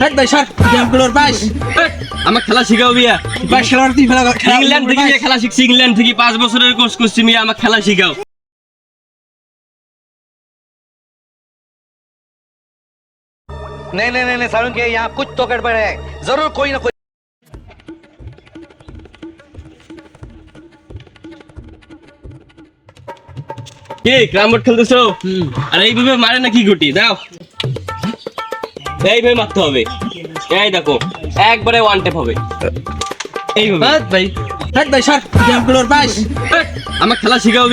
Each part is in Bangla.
দেখ ভাই স্যার গেমগুলোর বাইশ আমার খেলা শিখাও মিয়া বাইশ খেলোয়াড় তুই খেলা খেলা ইংল্যান্ড থেকে মিয়া খেলা শিখছি ইংল্যান্ড থেকে পাঁচ বছরের কোর্স করছি মিয়া আমার খেলা শিখাও नहीं नहीं नहीं नहीं सारुण के यहाँ कुछ तो गड़बड़ है जरूर कोई ना कोई কে ক্রামবোর্ড খেলতেছো আর এইভাবে মারে নাকি গুটি দাও এইভাবে মারতে হবে। এই দেখো একবারে ওয়ান টেপ হবে। এইভাবে। ভাই দেখ ভাই স্যার গেমগুলোর বাইশ আমার খেলা শিখাও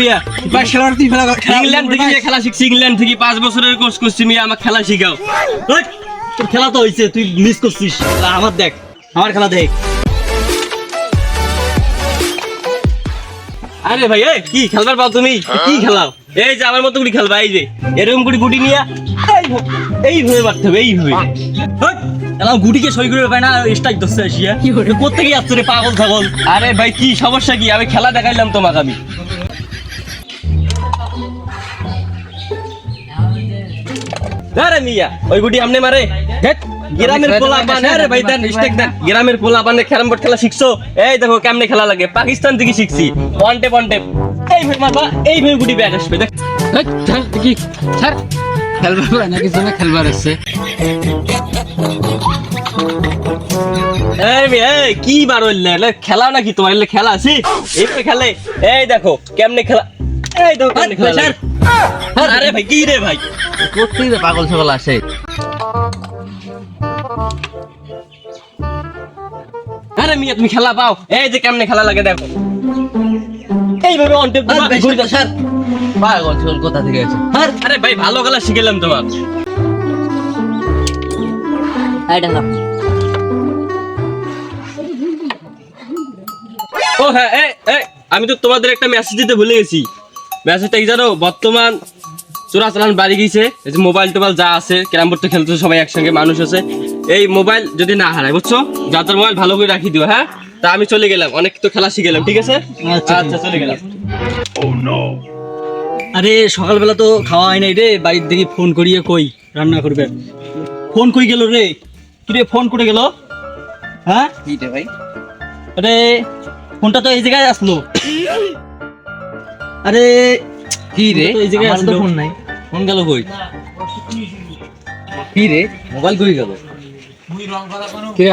তুই খেলা খেলা ইংল্যান্ড থেকে মিয়া খেলা শিখছি ইংল্যান্ড থেকে পাঁচ বছরের কোর্স করছি মিয়া আমার খেলা শিখাও। ওই, তোর খেলা তো হয়েছে তুই মিস করছিস। খেলা আমার দেখ আমার খেলা দেখ। আরে ভাই কি খেলবার পাও তুমি? কি খেলাও? এই যে আমার মতো গুলি খেলবা এই যে। এরকম করে গুটি নিয়ে এইভাবে মারতে হবে এইভাবে। গুটিকে সই করে পায় না স্ট্রাইক ধরছে আসিয়া কোথেকে যাচ্ছে রে পাগল ছাগল? আরে ভাই কি সমস্যা কি? আমি খেলা দেখাইলাম তোমাকে আমি। আরে মিয়া ওই গুটি আমনে মারে। গ্রামের পোলা বান আরে ভাই দেন স্টেক দেন। গ্রামের পোলা বানে ক্যারাম বোর্ড খেলা শিখছো? এই দেখো কেমনে খেলা লাগে? পাকিস্তান থেকে শিখছি। ওয়ান টেপ ওয়ান টেপ এই ভাই মারবা এই ভাই গুটি ব্যাট আসবে দেখ। কি স্যার খেলবার খেলবার এই এই বার হইলে? খেলা নাকি তোমার? খেলা আছে এইভাবে খেলে এই দেখো কেমনে খেলা? এই দেখো কেমনে খেলা আরে ভাই কি রে ভাই? কোথেকে যে পাগল ছাগল আসে। আরে মিয়া তুমি খেলা পাও। এই যে কেমনে খেলা লাগে দেখো। এইভাবে ঘুরে স্যার। পাগল কোথা থেকে আছে আরে ভাই ভালো খেলা শিখেলাম তোমার। ও হ্যাঁ এই এই আমি তো তোমাদের একটা মেসেজ দিতে ভুলে গেছি। মেসেজটা কি জানো? বর্তমান চোরা চালান বাড়ি গেছে এই যে মোবাইল টোবাইল যা আছে ক্যারাম বোর্ড তো খেলতেছে সবাই একসঙ্গে মানুষ আছে। এই মোবাইল যদি না হারায় বুঝছ? যাদের মোবাইল ভালো করে রাখি দিও হ্যাঁ? তা আমি চলে গেলাম। অনেক তো খেলা শিখে গেলাম ঠিক আছে? আচ্ছা, আচ্ছা চলে গেলাম। আরে সকালবেলা তো খাওয়া হয় নাই রে। বাড়ির দিকে ফোন করিয়ে কই রান্না করবে। ফোন কই গেল রে? কি রে ফোন করে গেল? হ্যাঁ? এইটা ভাই। আরে ফোনটা তো এই জায়গায় আসলো। আরে কি রে? এই জায়গায় আসলো। ফোন নাই। ফোন গেল কই? কি রে? মোবাইল কই গেল?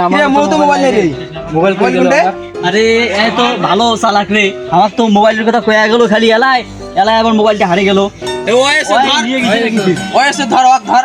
আমার আমার তো মোবাইল নেই। রে মোবাইল কই গেল? কোনটা? আমার? আরে এ তো ভালো চালাক রে। আমার তো মোবাইলের কথা কয়া গেল খালি এলায় এলায় আবার মোবাইলটা হারিয়ে গেল। ধর। ধর।